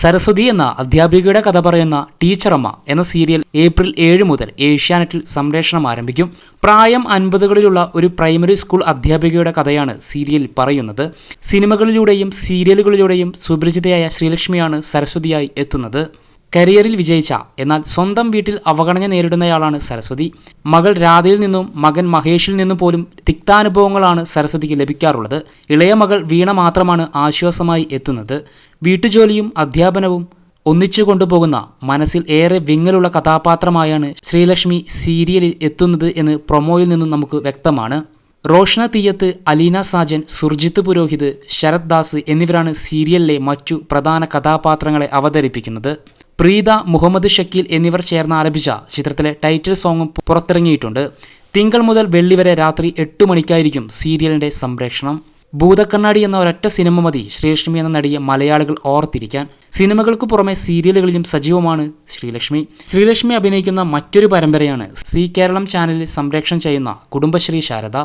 സരസ്വതി എന്ന അധ്യാപികയുടെ കഥ പറയുന്ന ടീച്ചറമ്മ എന്ന സീരിയൽ ഏപ്രിൽ ഏഴ് മുതൽ ഏഷ്യാനെറ്റിൽ സംപ്രേഷണം ആരംഭിക്കും. പ്രായം അൻപതുകളിലുള്ള ഒരു പ്രൈമറി സ്കൂൾ അധ്യാപികയുടെ കഥയാണ് സീരിയൽ പറയുന്നത്. സിനിമകളിലൂടെയും സീരിയലുകളിലൂടെയും സുപരിചിതയായ ശ്രീലക്ഷ്മിയാണ് സരസ്വതിയായി എത്തുന്നത്. കരിയറിൽ വിജയിച്ച എന്നാൽ സ്വന്തം വീട്ടിൽ അവഗണന നേരിടുന്നയാളാണ് സരസ്വതി. മകൾ രാധയിൽ നിന്നും മകൻ മഹേഷിൽ നിന്നും പോലും തിക്താനുഭവങ്ങളാണ് സരസ്വതിക്ക് ലഭിക്കാറുള്ളത്. ഇളയ മകൾ വീണ മാത്രമാണ് ആശ്വാസമായി എത്തുന്നത്. വീട്ടുജോലിയും അധ്യാപനവും ഒന്നിച്ചു കൊണ്ടുപോകുന്ന മനസ്സിൽ ഏറെ വിങ്ങലുള്ള കഥാപാത്രമായാണ് ശ്രീലക്ഷ്മി സീരിയലിൽ എത്തുന്നത് എന്ന് പ്രൊമോയിൽ നിന്നും നമുക്ക് വ്യക്തമാണ്. റോഷന തീയത്ത് അലീന സാജൻ സുർജിത്ത് പുരോഹിത് ശരത് ദാസ് എന്നിവരാണ് സീരിയലിലെ മറ്റു പ്രധാന കഥാപാത്രങ്ങളെ അവതരിപ്പിക്കുന്നത്. പ്രീത മുഹമ്മദ് ഷക്കീൽ എന്നിവർ ചേർന്ന് ആലപിച്ച ചിത്രത്തിലെ ടൈറ്റിൽ സോങ്ങും പുറത്തിറങ്ങിയിട്ടുണ്ട്. തിങ്കൾ മുതൽ വെള്ളി വരെ രാത്രി എട്ട് മണിക്കായിരിക്കും സീരിയലിന്റെ സംപ്രേഷണം. ഭൂതക്കണ്ണാടി എന്ന ഒരൊറ്റ സിനിമ മതി ശ്രീലക്ഷ്മി എന്ന നടിയെ മലയാളികൾ ഓർത്തിരിക്കാൻ. സിനിമകൾക്ക് പുറമെ സീരിയലുകളിലും സജീവമാണ് ശ്രീലക്ഷ്മി. ശ്രീലക്ഷ്മി അഭിനയിക്കുന്ന മറ്റൊരു പരമ്പരയാണ് സി കേരളം ചാനലിൽ സംപ്രേഷണം ചെയ്യുന്ന കുടുംബശ്രീ ശാരദ.